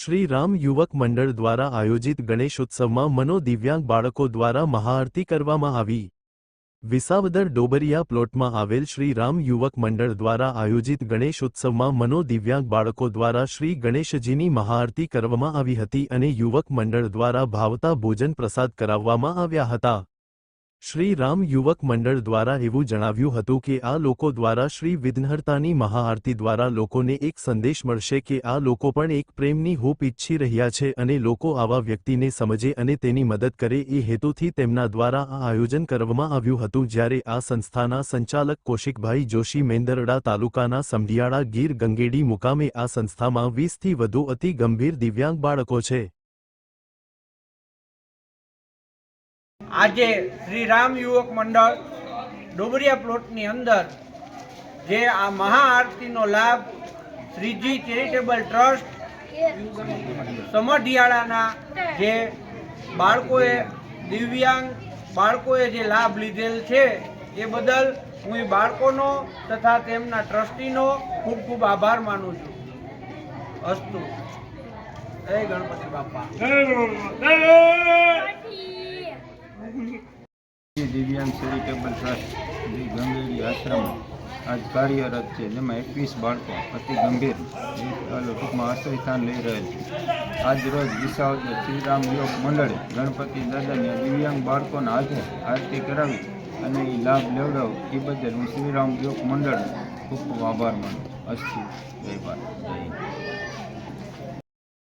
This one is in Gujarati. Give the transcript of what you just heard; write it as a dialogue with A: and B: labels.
A: શ્રી રામ યુવક મંડળ દ્વારા આયોજિત ગણેશોત્સવમાં મનોદિવ્યાંગ બાળકો દ્વારા મહાઆરતી કરવામાં આવી. વિસાવદર ડોબરિયા પ્લોટમાં આવેલ શ્રી રામ યુવક મંડળ દ્વારા આયોજિત ગણેશોત્સવમાં મનોદિવ્યાંગ બાળકો દ્વારા શ્રી ગણેશજીની મહાઆરતી કરવામાં આવી હતી અને યુવક મંડળ દ્વારા ભાવતા ભોજન પ્રસાદ કરાવવામાં આવ્યા હતા. શ્રી રામ યુવક મંડળ દ્વારા એવું જણાવ્યું હતું કે આ લોકો દ્વારા શ્રી વિઘ્નહર્તાની મહાઆરતી દ્વારા લોકોને એક સંદેશ મળશે કે આ લોકો પણ એક પ્રેમની હૂપ ઈચ્છી રહ્યા છે અને લોકો આવા વ્યક્તિને સમજે અને તેની મદદ કરે એ હેતુથી તેમના દ્વારા આ આયોજન કરવામાં આવ્યું હતું જ્યારે આ સંસ્થાના સંચાલક કૌશિકભાઈ જોશી મેંદરડા તાલુકાના સમઢિયાળા ગીર ગંગેડી મુકામે આ સંસ્થામાં વીસથી વધુ અતિ ગંભીર દિવ્યાંગ બાળકો છે.
B: આજે શ્રી રામ યુવક મંડળ ડોબરિયા પ્લોટની અંદર જે આ મહાઆરતીનો લાભ શ્રીજી ચેરિટેબલ ટ્રસ્ટ સમઢિયાળાના જે બાળકોએ દિવ્યાંગ બાળકોએ જે લાભ લીધેલ છે એ બદલ હું એ બાળકોનો તથા તેમના ટ્રસ્ટીનો ખૂબ ખૂબ આભાર માનું છું. અસ્તુ. જય ગણપતિ બાપા.
C: દિવ્યાંગ ચેરિટેબલ ટ્રસ્ટ શ્રી ગંગેરી આશ્રમ આજ કાર્યરત છે. જેમાં એકવીસ બાળકો અતિ ગંભીર જે ટૂંકમાં આશ્રય સ્થાન લઈ રહેલ છે. આજ રોજ વિસાવદર શ્રીરામ યોગ મંડળે ગણપતિ દાદાને દિવ્યાંગ બાળકોના હાથે આરતી કરાવી અને એ લાભ લેવડાવ. એ બદલ હું શ્રીરામ યોગ મંડળનો ખૂબ ખૂબ આભાર માનું અસ્તુ. જય ભારત. જય